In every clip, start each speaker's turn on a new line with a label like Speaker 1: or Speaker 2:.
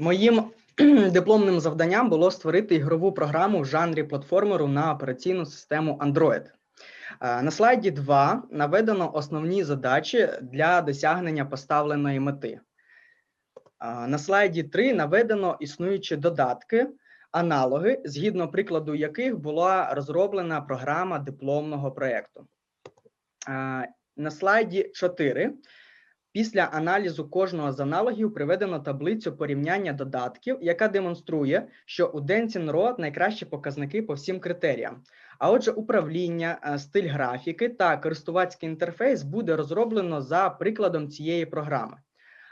Speaker 1: Моїм дипломним завданням було створити ігрову програму в жанрі платформеру на операційну систему Android. Е, На слайді 2 наведено основні задачі для досягнення поставленої мети. Е, На слайді 3 наведено існуючі додатки, аналоги, згідно прикладу яких була розроблена програма дипломного проєкту. Е, На слайді 4 Після аналізу кожного з аналогів приведено таблицю порівняння додатків, яка демонструє, що у Dancing найкращі показники по всім критеріям. А отже, управління, е, стиль графіки та користувацький інтерфейс буде розроблено за прикладом цієї програми.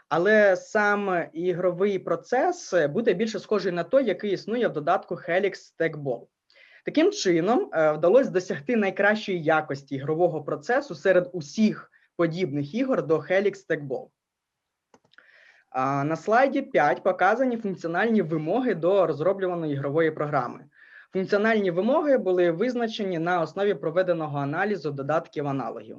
Speaker 1: Але сам ігровий процес е, буде більше схожий на той, який існує в додатку Helix Stackball. Таким чином, е, вдалося досягти найкращої якості ігрового процесу серед усіх подібних ігор до Helix Stackball. На слайді 5 показані функціональні вимоги до розроблюваної ігрової програми. Функціональні вимоги були визначені на основі проведеного аналізу додатків аналогів.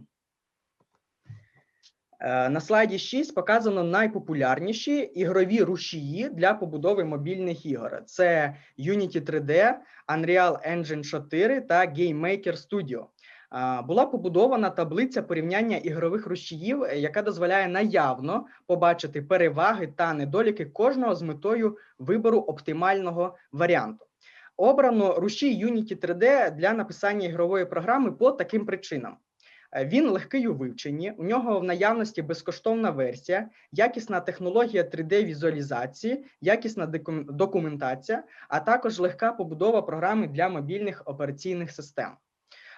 Speaker 1: Е, На слайді 6 показано найпопулярніші ігрові рушії для побудови мобільних ігор. Це Unity 3D, Unreal Engine 4 та GameMaker Studio. Була побудована таблиця порівняння ігрових рушіїв, е, яка дозволяє наявно побачити переваги та недоліки кожного з метою вибору оптимального варіанту. Обрано рушій Unity 3D для написання ігрової програми по таким причинам. Е, Він легкий у вивченні, у нього в наявності безкоштовна версія, якісна технологія 3D-візуалізації, якісна документація, а також легка побудова програми для мобільних операційних систем.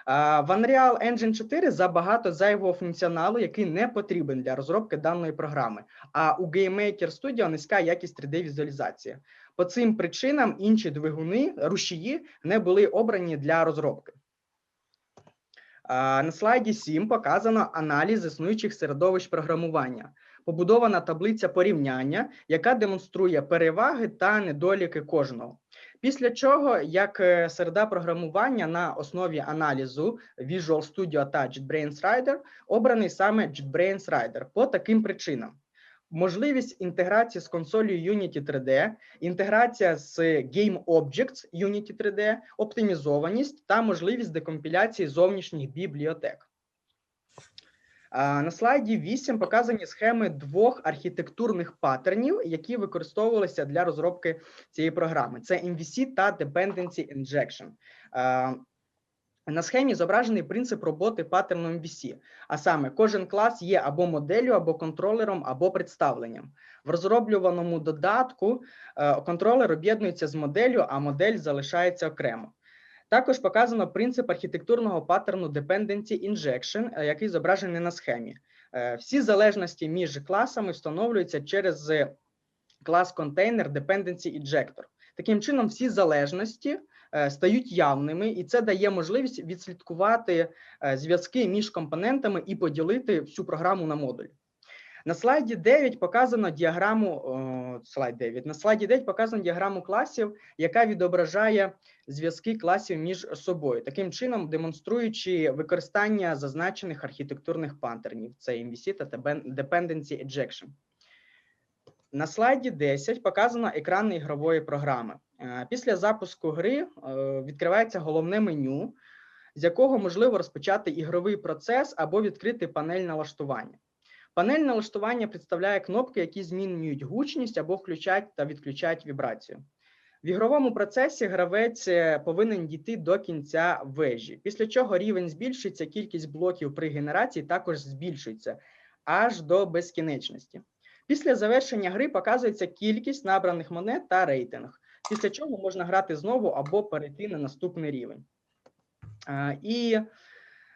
Speaker 1: В Unreal Engine 4 забагато зайвого функціоналу, який не потрібен для розробки даної програми. А у GameMaker Studio низька якість 3D-візуалізації. По цим причинам інші двигуни, рушії не були обрані для розробки. На слайді 7 показано аналіз існуючих середовищ програмування. Побудована таблиця порівняння, яка демонструє переваги та недоліки кожного. Після чого, як е, середа програмування на основі аналізу Visual Studio та JetBrains Rider, обраний саме JetBrains Rider по таким причинам: можливість інтеграції з консолью Unity 3D, інтеграція з Game Objects Unity 3D, оптимізованість та можливість декомпіляції зовнішніх бібліотек. На слайді 8 показані схеми двох архітектурних паттернів, які використовувалися для розробки цієї програми. Це MVC та Dependency Injection. На схемі зображений принцип роботи паттерну MVC, а саме кожен клас є або моделлю, або контролером, або представленням. В розроблюваному додатку е, контролер об'єднується з моделлю, а модель залишається окремо. Також показано принцип архітектурного паттерну Dependency Injection, е, який зображений на схемі. Е, Всі залежності між класами встановлюються через е, клас контейнер Dependency Injector. Таким чином, всі залежності стають явними, і це дає можливість відслідкувати зв'язки між компонентами і поділити всю програму на модулі. На слайді 9 показано діаграму слайд 9. На слайді 9 показано діаграму класів, яка відображає зв'язки класів між собою, таким чином демонструючи використання зазначених архітектурних паттернів: це MVC та Dependency Injection. На слайді 10 показано екран ігрової програми. Е, Після запуску гри е, відкривається головне меню, з якого можливо розпочати ігровий процес або відкрити панель налаштування. Панель налаштування представляє кнопки, які змінюють гучність або включають та відключають вібрацію. В ігровому процесі гравець е, повинен дійти до кінця вежі, після чого рівень збільшується, кількість блоків при генерації також збільшується аж до безкінечності. Після завершення гри показується кількість набраних монет та рейтинг, після чого можна грати знову або перейти на наступний рівень. Е, І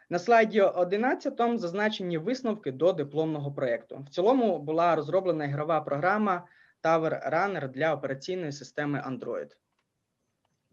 Speaker 1: на слайді 11 зазначені висновки до дипломного проєкту. В цілому була розроблена ігрова програма Tower Runner для операційної системи Android.